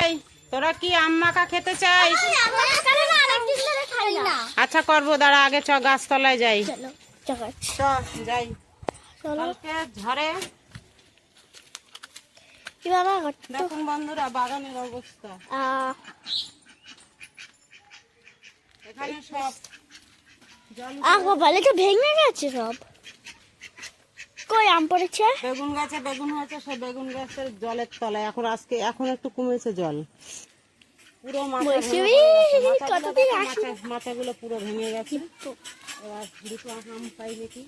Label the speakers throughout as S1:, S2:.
S1: এই তোরা কি আম মাখা খেতে চাইস আচ্ছা করব দাঁড়া আগে চ গাছতলায় যাই।
S2: চলো চলো
S1: চ যাই। কালকে ঝড়ে দেখুন বন্ধুরা বাগানের অবস্থা। এখানে সব
S2: আহ ভেঙে গেছে সব। কই আম পড়েছে?
S1: বেগুন গাছে বেগুন হয়েছে সে বেগুন গাছের জলের তলায়। এখন আজকে এখন একটু কমেছে জল। পুরো মাথা
S2: বলছি,
S1: ভেঙে
S2: "উই,
S1: গেছে। মাথাগুলো
S2: কতদিন
S1: দেখো,
S2: আসবে?"
S1: মাথা- মাথাগুলো পুরো ভেঙে গেছে। এবার দুটো আম পাই দেখি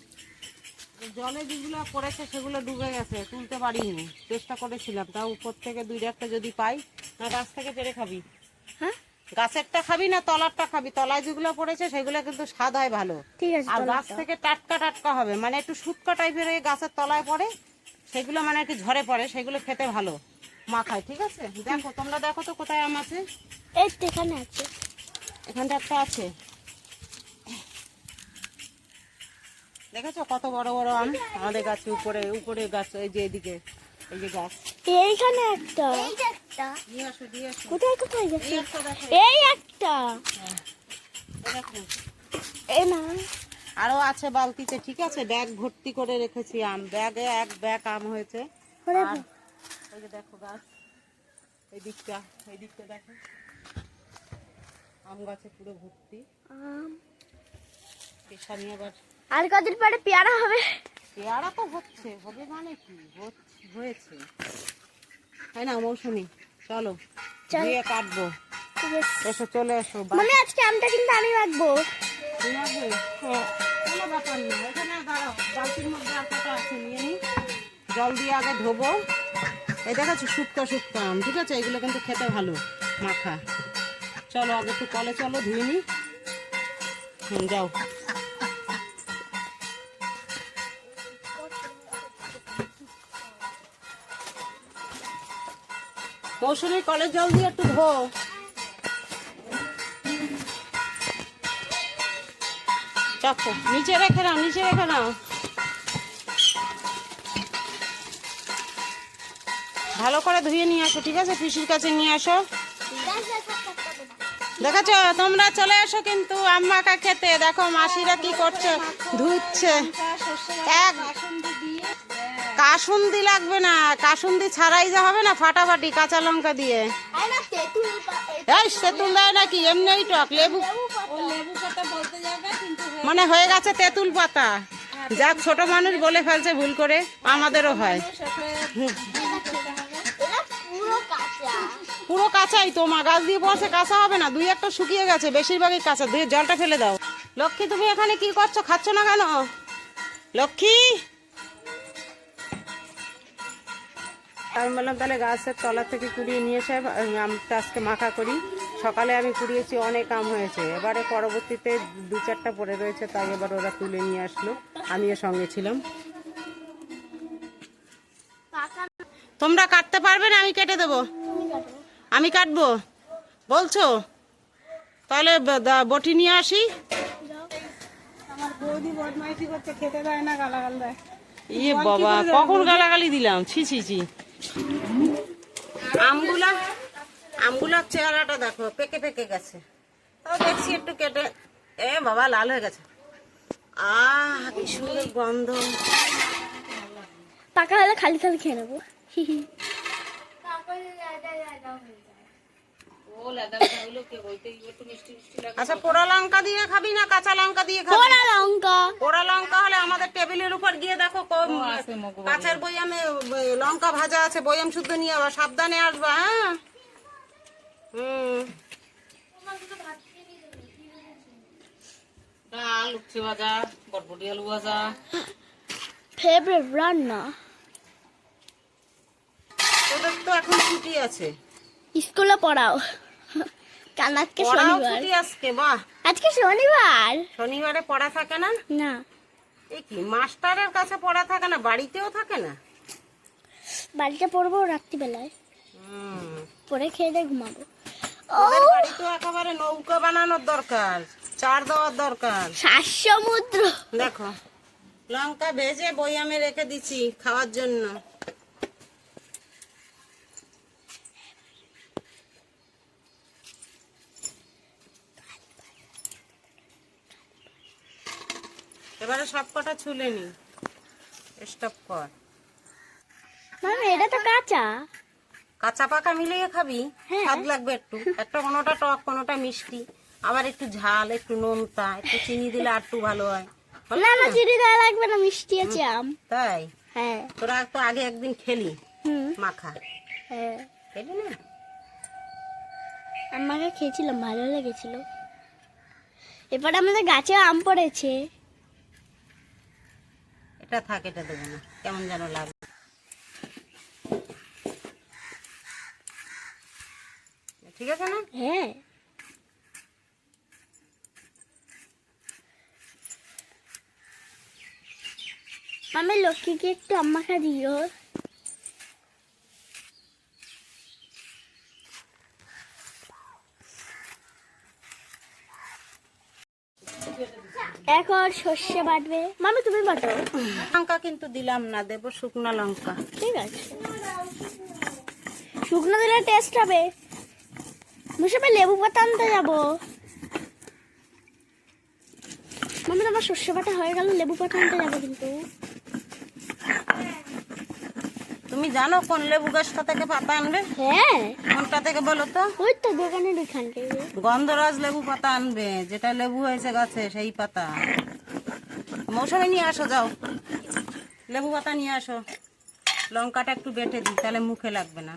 S1: জলে যেগুলো পড়েছে সেগুলো ডুবে গেছে তুলতে পারিনি। চেষ্টা করেছিলাম তাও উপর থেকে দুই একটা যদি পাই না গাছ থেকে পেরে খাবি।
S2: হ্যাঁ?
S1: গাছেরটা খাবি না তলারটা খাবি? তলায় যেগুলো পড়েছে সেগুলো কিন্তু স্বাদ হয় ভালো।
S2: ঠিক আছে
S1: আর গাছ থেকে টাটকা টাটকা হবে। মানে একটু শুটকা টাইপের এই গাছের তলায় পড়ে সেগুলো মানে একটু ঝরে পড়ে সেগুলো খেতে ভালো মাখায় ঠিক আছে? দেখো তোমরা দেখো তো কোথায় আম আছে।
S2: এই তো এখানে আছে।
S1: এখানটা একটা আছে। দেখেছ কত বড় বড় আম? আমাদের গাছে উপরে উপরে গাছ এই যে এদিকে এই যে গাছ।
S2: এইখানে একটা। কোথায় কোথায় গেছে?
S1: এই একটা। দেখো।
S2: এই না।
S1: আরও আছে বালতিতে ঠিক আছে? ব্যাগ ভর্তি করে রেখেছি আম। ব্যাগে এক ব্যাগ আম হয়েছে। ওই যে দেখো গাছ এই দিকটা এই দিকটা দেখো। আম গাছে পুরো ভর্তি।
S2: আম।
S1: পেশানি আবার
S2: আর কদিন পরে পেয়ারা হবে?
S1: পেয়ারা তো হচ্ছে হবে মানে কি? হয়েছে। তাই না মৌসুমি? চলো দিয়ে কাটবো। এসো চলে এসো
S2: মানে আজকে আমটা কিন্তু আমি রাখব।
S1: তুমি আসবে? কোনো ব্যাপার না এখানে দাঁড়াও বালতির মধ্যে আর কটা আছে নিয়ে নি। জল দিয়ে আগে ধোবো। এই দেখাচ্ছি শুক্তো শুক্তো আম ঠিক আছে? এগুলো কিন্তু খেতে ভালো মাখা। চলো আগে একটু কলে চলো ধুয়ে নি। যাও। মৌসুমি কলের জল দিয়ে একটু ধো চাপো। নিচে রেখে নাও, নিচে রেখে নাও। ভালো করে ধুয়ে নিয়ে আসো, ঠিক আছে? পিসির কাছে নিয়ে আসো। দেখাছো? তোমরা চলে এসো কিন্তু আম্মাকা খেতে। দেখো মাসিরা কি করছে? ধুচ্ছে। এক কাসুন্দি লাগবে না কাসুন্দি ছাড়াই যা হবে না ফাটাফাটি কাঁচা লঙ্কা দিয়ে। এই তেঁতুল দেয় নাকি এমনি টক লেবু মানে হয়ে গেছে তেঁতুল পাতা। যাক ছোট মানুষ বলে ফেলছে ভুল করে আমাদেরও হয়।
S2: পুরো
S1: কাঁচাই তো মা গাছ দিয়ে পড়ছে কাঁচা হবে না দুই একটা শুকিয়ে গেছে বেশিরভাগই কাঁচা। দিয়ে জলটা ফেলে দাও। লক্ষ্মী তুমি এখানে কি করছ? খাচ্ছ না কেন? লক্ষ্মী! আমি বললাম তাহলে গাছের তলা থেকে কুড়িয়ে নিয়ে এসে আমটা আজকে মাখা করি। সকালে আমি কুড়িয়েছি অনেক আম হয়েছে। এবারে পরবর্তীতে দু চারটা পড়ে রয়েছে তাই এবার ওরা তুলে নিয়ে আসলো। আমিও সঙ্গে ছিলাম। তোমরা কাটতে পারবে না আমি কেটে দেবো। আমি কাটবো। বলছো? তাহলে দা- বটি নিয়ে আসি। ইয়ে বাবা কখন গালাগালি দিলাম? ছি ছি ছি। আমগুলা আমগুলার চেহারাটা দেখো পেকে পেকে গেছে। তাও দেখছি একটু কেটে। এ বাবা লাল হয়ে গেছে। আহ কি সুন্দর গন্ধ।
S2: পাকা হলে খালি খালি খেয়ে নেব।
S1: আচ্ছা পোড়া লঙ্কা দিয়ে খাবি না কাঁচা লঙ্কা দিয়ে খাবি?
S2: পোড়া লঙ্কা।
S1: পোড়া লঙ্কা হলে আমাদের টেবিলের উপর গিয়ে দেখো কম কাঁচের বইয়ামে ব- লঙ্কা ভাজা আছে বইয়াম শুদ্ধ নিয়ে আবার সাবধানে আসবা হ্যাঁ? হুম। ডাল উচ্ছে ভাজা বটবটি আলু ভাজা।
S2: ফেভারিট রান্না?
S1: তোদের তো এখন ছুটি আছে।
S2: স্কুলে পড়াও। কাল আজকে শনিবার।
S1: আজকে বাহ।
S2: আজকে শনিবার?
S1: শনিবারে পড়া থাকে না?
S2: না।
S1: কি মাস্টারের কাছে পড়া থাকে না? বাড়িতেও থাকে না?
S2: বাড়িতে পড়ব রাত্রিবেলায়। পরে খেয়ে দিয়ে ঘুমাবো।
S1: ওদের বাড়ি তো একেবারে নৌকা বানানোর দরকার চার দেওয়ার দরকার।
S2: শ্বাস সমুদ্র
S1: দেখো লঙ্কা ভেজে বয়ামে রেখে দিছি খাওয়ার জন্য। এবারে সব কটা ছুলে নি। স্টপ কর।
S2: মামি এটা তো কাঁচা।
S1: কাঁচা পাকা মিলিয়ে খাবি?
S2: হ্যাঁ।
S1: স্বাদ লাগবে একটু। একটা কোনোটা টক কোনোটা মিষ্টি। আবার একটু ঝাল একটু নোনতা একটু চিনি দিলে আর একটু ভালো হয়।
S2: না না? চিনি দেওয়া লাগবে না মিষ্টি আছে আম
S1: তাই?
S2: হ্যাঁ।
S1: তোরা তো আগে একদিন খেলি।
S2: হুম।
S1: মাখা।
S2: হ্যাঁ।
S1: খেলি না?
S2: আমাকে খেয়েছিলাম ভালো লেগেছিল। এবার আমাদের গাছে আম পড়েছে।
S1: এটা থাক, এটা দেবো না। কেমন যেন লাগে। ঠিক আছে না?
S2: হ্যাঁ। আমি লক্ষ্মীকে একটু আম্মাখা দিও। এখন সর্ষে বাটবে। মামি তুমি বাটো।
S1: লঙ্কা কিন্তু দিলাম না দেবো শুকনো লঙ্কা।
S2: ঠিক আছে। শুকনো দিলে টেস্ট হবে। মুসবে লেবু পাতা আনতে যাব। মামি আমার সর্ষে বাটা হয়ে গেল লেবু পাতা আনতে যাব কিন্তু।
S1: তুমি জানো কোন লেবু গাছটা থেকে পাতা আনবে?
S2: হ্যাঁ।
S1: কোনটা থেকে বলো তো?
S2: ওই তো দোকানের ওইখান থেকে।
S1: গন্ধরাজ লেবু পাতা আনবে যেটা লেবু হয়েছে গাছে সেই পাতা। মৌসুমে নিয়ে আসো যাও। লেবু পাতা নিয়ে আসো। লঙ্কাটা একটু বেটে দিই তাহলে মুখে লাগবে না।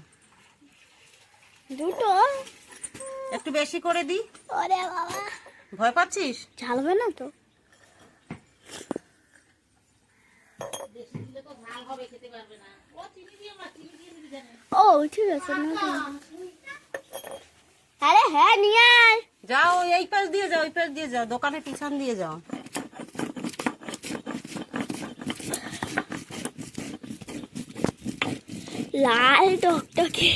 S2: দুটো?
S1: একটু বেশি করে দিই।
S2: ওরে বাবা।
S1: ভয় পাচ্ছিস?
S2: ঝালবে না তো? ও ঠিক আছে আরে হ্যাঁ নিয়ে আয়।
S1: যাও এই পাশ দিয়ে যাও এই পাশ দিয়ে যাও দোকানের পিছন দিয়ে যাও।
S2: লাল টকটকে।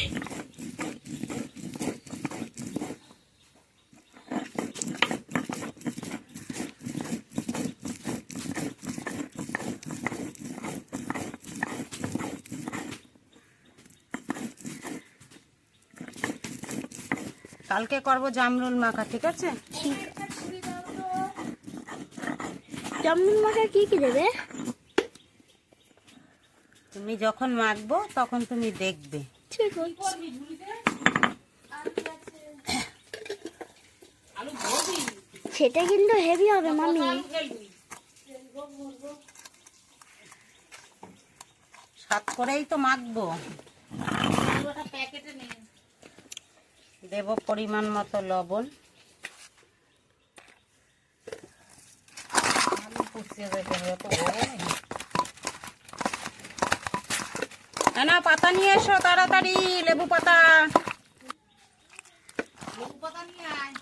S1: কালকে করব জামরুল মাখা ঠিক আছে?
S2: জমদুন মাখা কি কি দেবে?
S1: তুমি যখন মাখবো তখন তুমি দেখবে।
S2: ঠিক আছে। সেটা কিন্তু হেভি হবে মামি।
S1: সাত করেই তো মাখবো। দেব পরিমাণ মতো লবণ। না পাতা নিয়ে এসো তাড়াতাড়ি লেবু পাতা লেবু পাতা নিয়ে আয়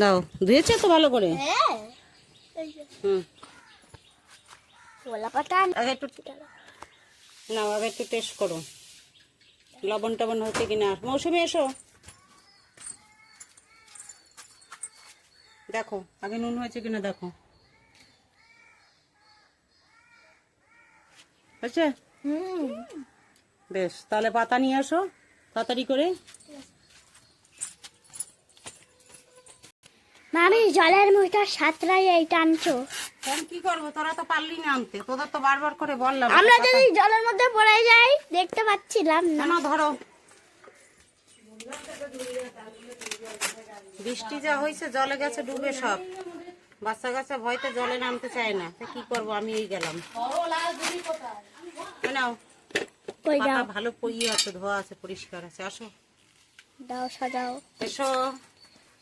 S1: দাও ধুয়েছে তো ভালো করে।
S2: হ্যাঁ
S1: নাও আগে একটু টেস্ট করো। লবণ টবণ হচ্ছে কিনা? মৌসুমি এসো। দেখো আগে নুন হয়েছে কিনা দেখো। হয়েছে? বেশ তাহলে পাতা নিয়ে আসো তাড়াতাড়ি করে।
S2: মামি জলের মধ্যে সাতটাই এইটা আনছো
S1: ফোন কি করব? তোরা তো পারলি না আনতে। তোদের তো বারবার করে বললাম।
S2: আমরা যদি জলের মধ্যে পড়ে যাই দেখতে পাচ্ছিলাম না।
S1: না ধরো? বৃষ্টি যা হয়েছে জলে গেছে ডুবে সব। বাচ্চা কাচ্চা ভয়তে জলে নামতে চায় না। তা কি করব? আমি এই গেলাম। নাও। পাতা ভালো পইয়ে আছে ধোয়া আছে পরিষ্কার আছে। আসো।
S2: দাও সাজাও।
S1: এসো।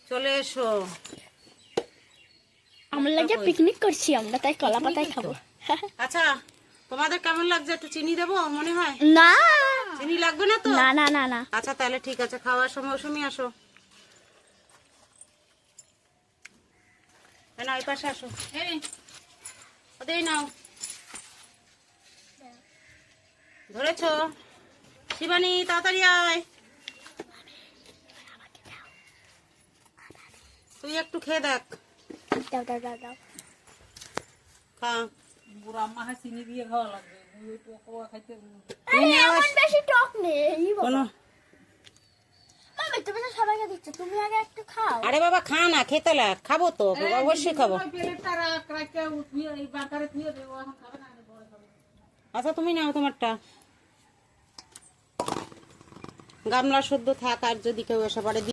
S1: চলে এসো।
S2: আমরা লাগে পিকনিক করছি আমরা তাই কলা পাতায় খাব।
S1: আচ্ছা তোমাদের কেমন লাগছে? একটু চিনি দেবো মনে হয়?
S2: না।
S1: চিনি লাগবে না তো?
S2: না না না না।
S1: আচ্ছা তাহলে ঠিক আছে খাওয়ার সময় মৌসুমি আসো। এই নাও এই পাশে আসো। ওদের নাও। ধরেছ? শিবানী তাড়াতাড়ি আয়। তুই একটু খেয়ে দেখ।
S2: দাও দাও দাও দাও।
S1: খা।
S3: বুড়া আম্মা হয় চিনি দিয়ে খাওয়া লাগবে। পোকা খাইতে
S2: আরে বেশি টক নেই বাবা।
S1: কোনো
S2: তুমি তো সবাইকে দিচ্ছ তুমি আগে একটু খাও।
S1: আরে বাবা খা না খেতে লাগ খাব তো অবশ্যই খাব।
S3: পরে
S1: আচ্ছা তুমি নাও তোমারটা। গামলা সদ্য থাক আর যদি কেউ এসে পড়ে